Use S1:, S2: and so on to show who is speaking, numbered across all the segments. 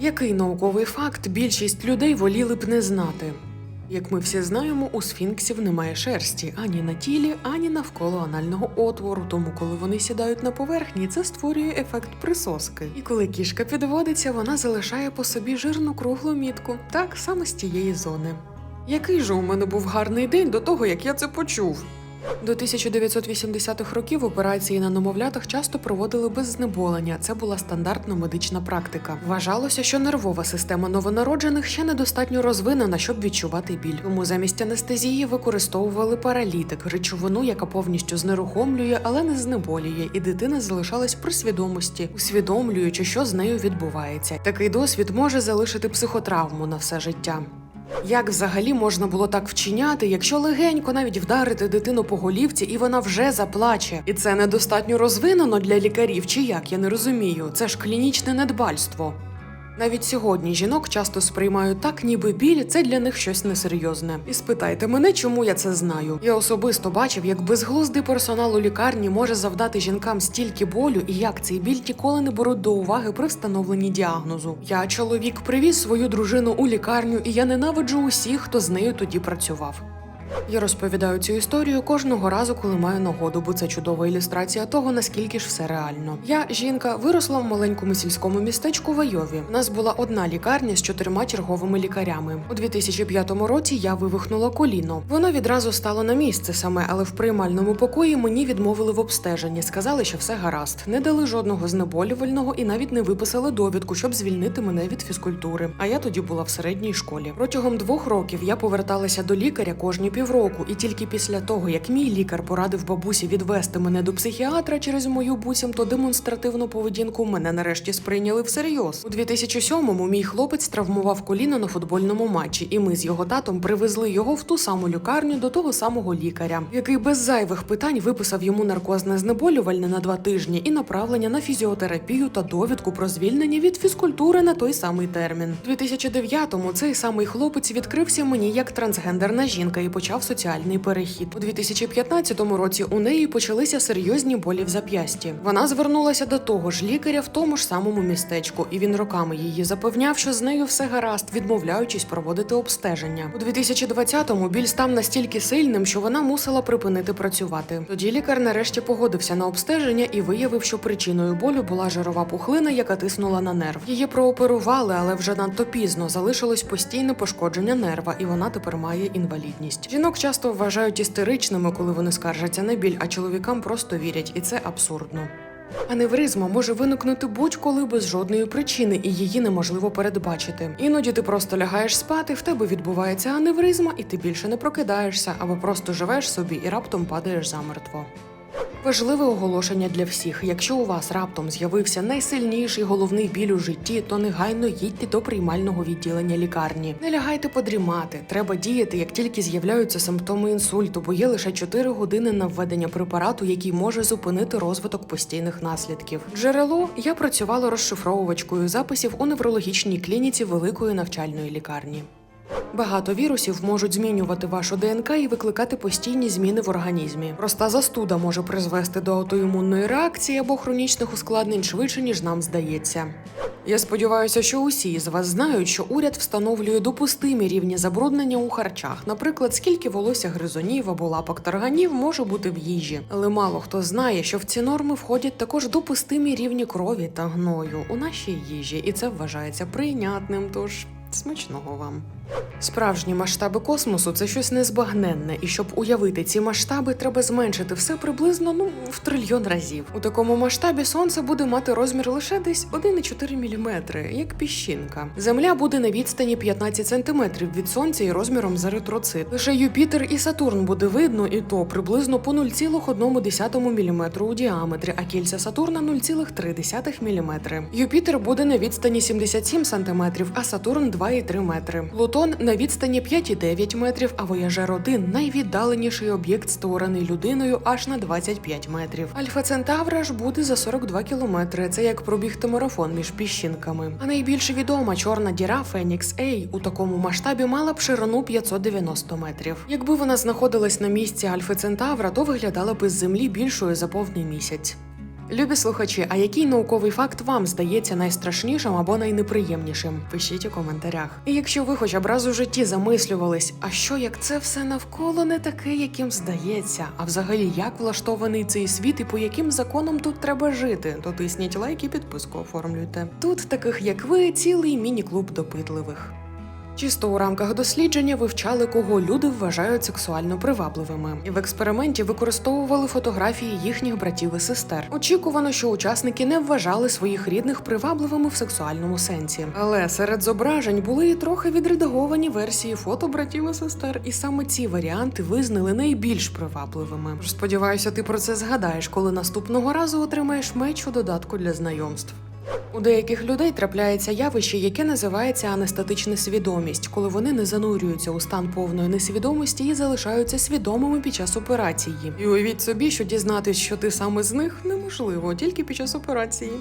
S1: Який науковий факт більшість людей воліли б не знати? Як ми всі знаємо, у сфінксів немає шерсті ані на тілі, ані навколо анального отвору. Тому, коли вони сідають на поверхні, це створює ефект присоски. І коли кішка підводиться, вона залишає по собі жирну круглу мітку, так саме з тієї зони. Який же у мене був гарний день до того, як я це почув? До 1980-х років операції на немовлятах часто проводили без знеболення. Це була стандартна медична практика. Вважалося, що нервова система новонароджених ще недостатньо розвинена, щоб відчувати біль. Тому замість анестезії використовували паралітик, речовину, яка повністю знерухомлює, але не знеболює, і дитина залишалась при свідомості, усвідомлюючи, що з нею відбувається. Такий досвід може залишити психотравму на все життя. Як взагалі можна було так вчиняти, якщо легенько навіть вдарити дитину по голівці, і вона вже заплаче? І це недостатньо розвинено для лікарів, чи як я не розумію. Це ж клінічне недбальство. Навіть сьогодні жінок часто сприймають так, ніби біль це для них щось несерйозне. І спитайте мене, чому я це знаю. Я особисто бачив, як безглуздий персонал у лікарні може завдати жінкам стільки болю, і як цей біль ніколи не беруть до уваги при встановленні діагнозу. Я чоловік привіз свою дружину у лікарню, і я ненавиджу усіх, хто з нею тоді працював. Я розповідаю цю історію кожного разу, коли маю нагоду, бо це чудова ілюстрація того, наскільки ж все реально. Я, жінка, виросла в маленькому сільському містечку в Айові. У нас була одна лікарня з чотирма черговими лікарями. У 2005 році я вивихнула коліно. Воно відразу стало на місце саме, але в приймальному покої мені відмовили в обстеженні. Сказали, що все гаразд, не дали жодного знеболювального і навіть не виписали довідку, щоб звільнити мене від фізкультури. А я тоді була в середній школі. Протягом двох років я поверталася до лікаря кожні півроку, і тільки після того, як мій лікар порадив бабусі відвести мене до психіатра через мою буцімто демонстративну поведінку, мене нарешті сприйняли всерйоз. У 2007-му мій хлопець травмував коліно на футбольному матчі, і ми з його татом привезли його в ту саму лікарню до того самого лікаря, який без зайвих питань виписав йому наркозне знеболювальне на два тижні і направлення на фізіотерапію та довідку про звільнення від фізкультури на той самий термін. У 2009-му цей самий хлопець відкрився мені як трансгендерна жінка і почав соціальний перехід. У 2015 році у неї почалися серйозні болі в зап'ясті. Вона звернулася до того ж лікаря в тому ж самому містечку, і він роками її запевняв, що з нею все гаразд, відмовляючись проводити обстеження. У 2020-му біль став настільки сильним, що вона мусила припинити працювати. Тоді лікар нарешті погодився на обстеження і виявив, що причиною болю була жирова пухлина, яка тиснула на нерв. Її прооперували, але вже надто пізно залишилось постійне пошкодження нерва, і вона тепер має інвалідність. Жінок часто вважають істеричними, коли вони скаржаться на біль, а чоловікам просто вірять, і це абсурдно. Аневризма може виникнути будь-коли без жодної причини, і її неможливо передбачити. Іноді ти просто лягаєш спати, в тебе відбувається аневризма, і ти більше не прокидаєшся, або просто живеш собі і раптом падаєш замертво. Важливе оголошення для всіх. Якщо у вас раптом з'явився найсильніший головний біль у житті, то негайно їдьте до приймального відділення лікарні. Не лягайте подрімати. Треба діяти, як тільки з'являються симптоми інсульту, бо є лише 4 години на введення препарату, який може зупинити розвиток постійних наслідків. Джерело я працювала розшифровувачкою записів у неврологічній клініці великої навчальної лікарні. Багато вірусів можуть змінювати вашу ДНК і викликати постійні зміни в організмі. Проста застуда може призвести до аутоімунної реакції або хронічних ускладнень швидше, ніж нам здається. Я сподіваюся, що усі з вас знають, що уряд встановлює допустимі рівні забруднення у харчах, наприклад, скільки волосся гризунів або лапок тарганів може бути в їжі. Але мало хто знає, що в ці норми входять також допустимі рівні крові та гною у нашій їжі, і це вважається прийнятним. Тож смачного вам. Справжні масштаби космосу це щось незбагненне, і щоб уявити ці масштаби, треба зменшити все приблизно ну в трильйон разів. У такому масштабі сонце буде мати розмір лише десь 1,4 мм, як піщинка. Земля буде на відстані 15 см від сонця і розміром з еритроцит. Лише Юпітер і Сатурн буде видно, і то приблизно по 0,1 мм у діаметрі, а кільця Сатурна 0,3 мм. Юпітер буде на відстані 77 см, а Сатурн 2,3 метри. Плутон на відстані 5,9 метрів, а Вояжер 1 найвіддаленіший об'єкт, створений людиною аж на 25 метрів. Альфа Центавра ж буде за 42 кілометри. Це як пробігти марафон між піщинками. А найбільш відома чорна діра Фенікс Ей у такому масштабі мала б ширину 590 метрів. Якби вона знаходилась на місці Альфи Центавра, то виглядала б із землі більшою за повний місяць. Любі слухачі, а який науковий факт вам здається найстрашнішим або найнеприємнішим? Пишіть у коментарях. І якщо ви хоча б раз у житті замислювались, а що як це все навколо не таке, яким здається, а взагалі як влаштований цей світ і по яким законам тут треба жити, то тисніть лайк і підписку оформлюйте. Тут таких як ви цілий міні-клуб допитливих. Чисто у рамках дослідження вивчали, кого люди вважають сексуально привабливими, і в експерименті використовували фотографії їхніх братів і сестер. Очікувано, що учасники не вважали своїх рідних привабливими в сексуальному сенсі. Але серед зображень були і трохи відредаговані версії фото братів і сестер, і саме ці варіанти визнали найбільш привабливими. Сподіваюся, ти про це згадаєш, коли наступного разу отримаєш меч у додатку для знайомств. У деяких людей трапляється явище, яке називається анестетична свідомість, коли вони не занурюються у стан повної несвідомості і залишаються свідомими під час операції. І уявіть собі, що дізнатись, що ти саме з них, неможливо тільки під час операції.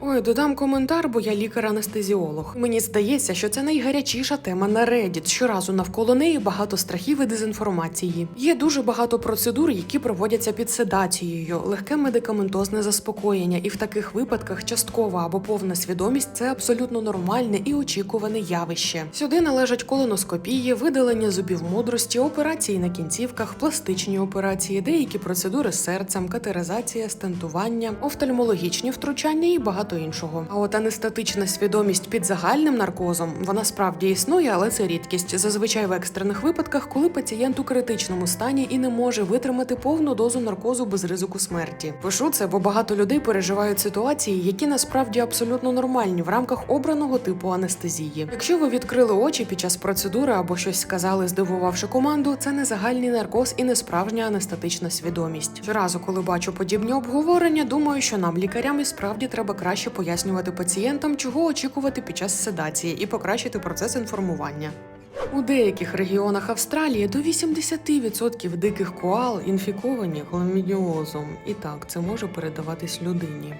S1: Ой, додам коментар, бо я лікар-анестезіолог. Мені здається, що це найгарячіша тема на Reddit. Щоразу навколо неї багато страхів і дезінформації. Є дуже багато процедур, які проводяться під седацією, легке медикаментозне заспокоєння, і в таких випадках часткова або повна свідомість це абсолютно нормальне і очікуване явище. Сюди належать колоноскопії, видалення зубів мудрості, операції на кінцівках, пластичні операції, деякі процедури з серцем, катеризація, стентування, офтальмологічні втручання і багато іншого. А от анестетична свідомість під загальним наркозом вона справді існує, але це рідкість. Зазвичай в екстрених випадках, коли пацієнт у критичному стані і не може витримати повну дозу наркозу без ризику смерті. Пишу це, бо багато людей переживають ситуації, які насправді абсолютно нормальні в рамках обраного типу анестезії. Якщо ви відкрили очі під час процедури або щось сказали, здивувавши команду, це не загальний наркоз і не справжня анестетична свідомість. Щоразу, коли бачу подібні обговорення, думаю, що нам, лікарям, і справді треба краще пояснювати пацієнтам, чого очікувати під час седації, і покращити процес інформування. У деяких регіонах Австралії до 80% диких коал інфіковані хламідіозом. І так, це може передаватись людині.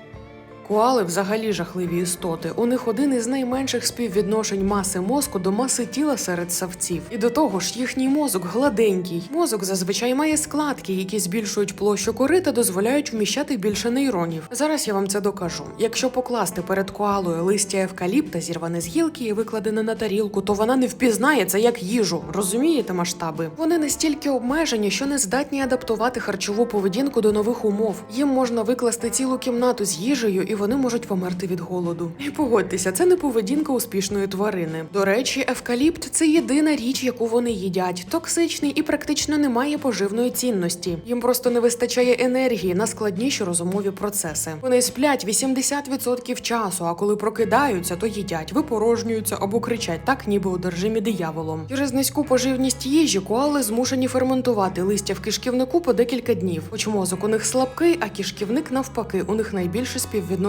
S1: Коали взагалі жахливі істоти. У них один із найменших співвідношень маси мозку до маси тіла серед савців. І до того ж, їхній мозок гладенький. Мозок зазвичай має складки, які збільшують площу кори та дозволяють вміщати більше нейронів. Зараз я вам це докажу. Якщо покласти перед коалою листя евкаліпта, зірване з гілки і викладене на тарілку, то вона не впізнає це як їжу. Розумієте масштаби? Вони настільки обмежені, що не здатні адаптувати харчову поведінку до нових умов. Їм можна викласти цілу кімнату з їжею і вони можуть померти від голоду. І погодьтеся, це не поведінка успішної тварини. До речі, евкаліпт це єдина річ, яку вони їдять. Токсичний і практично не має поживної цінності. Їм просто не вистачає енергії на складніші розумові процеси. Вони сплять 80% часу, а коли прокидаються, то їдять, випорожнюються або кричать так, ніби одержимі дияволом. Через низьку поживність їжі коали змушені ферментувати листя в кишківнику по декілька днів. Хоч мозок у них слабкий, а кишківник навпаки, у них найбільше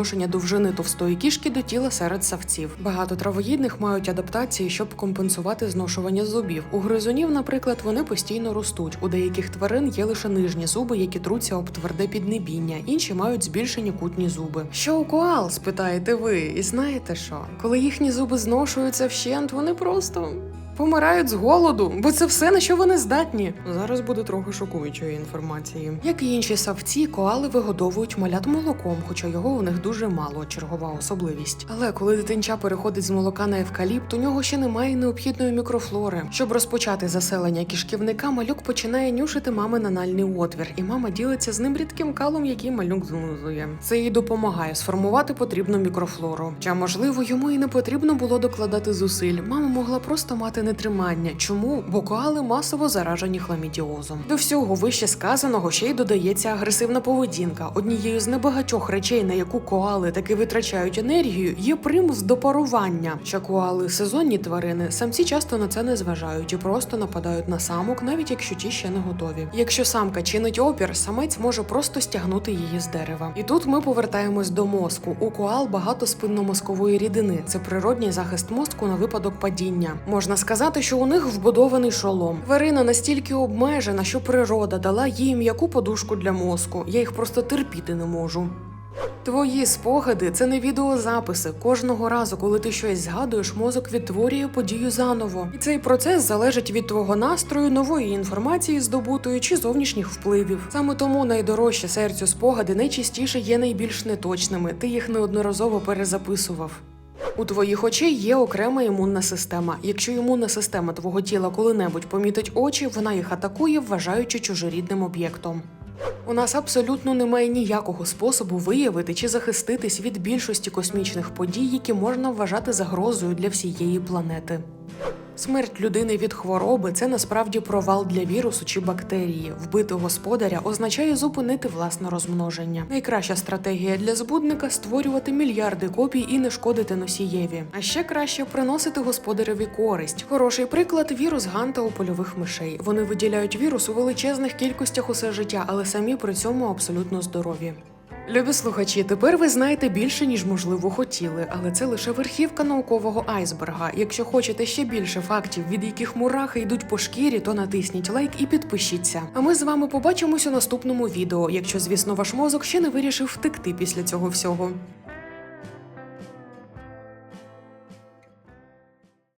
S1: співвідношення довжини товстої кішки до тіла серед савців. Багато травоїдних мають адаптації, щоб компенсувати зношування зубів. У гризунів, наприклад, вони постійно ростуть. У деяких тварин є лише нижні зуби, які труться об тверде піднебіння, інші мають збільшені кутні зуби. Що у коал, спитаєте ви? І знаєте що? Коли їхні зуби зношуються вщент, вони просто. Помирають з голоду, бо це все на що вони здатні. Зараз буде трохи шокуючої інформації. Як і інші савці, коали вигодовують малят молоком, хоча його у них дуже мало, чергова особливість. Але коли дитинча переходить з молока на евкаліпт, у нього ще немає необхідної мікрофлори. Щоб розпочати заселення кишківника, малюк починає нюшити мамин анальний отвір, і мама ділиться з ним рідким калом, який малюк злизує. Це їй допомагає сформувати потрібну мікрофлору. Хоча, можливо, йому і не потрібно було докладати зусиль. Мама могла просто мати нетримання. Чому? Бо коали масово заражені хламідіозом. До всього вище сказаного ще й додається агресивна поведінка. Однією з небагатьох речей, на яку коали таки витрачають енергію, є примус до парування. Ще коали сезонні тварини, самці часто на це не зважають і просто нападають на самок, навіть якщо ті ще не готові. Якщо самка чинить опір, самець може просто стягнути її з дерева. І тут ми повертаємось до мозку. У коал багато спинномозкової рідини. Це природній захист мозку на випадок падіння. Можна сказати, що у них вбудований шолом. Тварина настільки обмежена, що природа дала їй м'яку подушку для мозку. Я їх просто терпіти не можу. Твої спогади це не відеозаписи. Кожного разу, коли ти щось згадуєш, мозок відтворює подію заново. І цей процес залежить від твого настрою, нової інформації, здобутої чи зовнішніх впливів. Саме тому найдорожче серцю спогади найчастіше є найбільш неточними. Ти їх неодноразово перезаписував. У твоїх очей є окрема імунна система. Якщо імунна система твого тіла коли-небудь помітить очі, вона їх атакує, вважаючи чужорідним об'єктом. У нас абсолютно немає ніякого способу виявити чи захиститись від більшості космічних подій, які можна вважати загрозою для всієї планети. Смерть людини від хвороби це насправді провал для вірусу чи бактерії. Вбити господаря означає зупинити власне розмноження. Найкраща стратегія для збудника створювати мільярди копій і не шкодити носієві. А ще краще приносити господареві користь. Хороший приклад вірус ганта у польових мишей. Вони виділяють вірус у величезних кількостях усе життя, але самі при цьому абсолютно здорові. Любі слухачі, тепер ви знаєте більше, ніж можливо хотіли, але це лише верхівка наукового айсберга. Якщо хочете ще більше фактів, від яких мурахи йдуть по шкірі, то натисніть лайк і підпишіться. А ми з вами побачимось у наступному відео, якщо, звісно, ваш мозок ще не вирішив втекти після цього всього.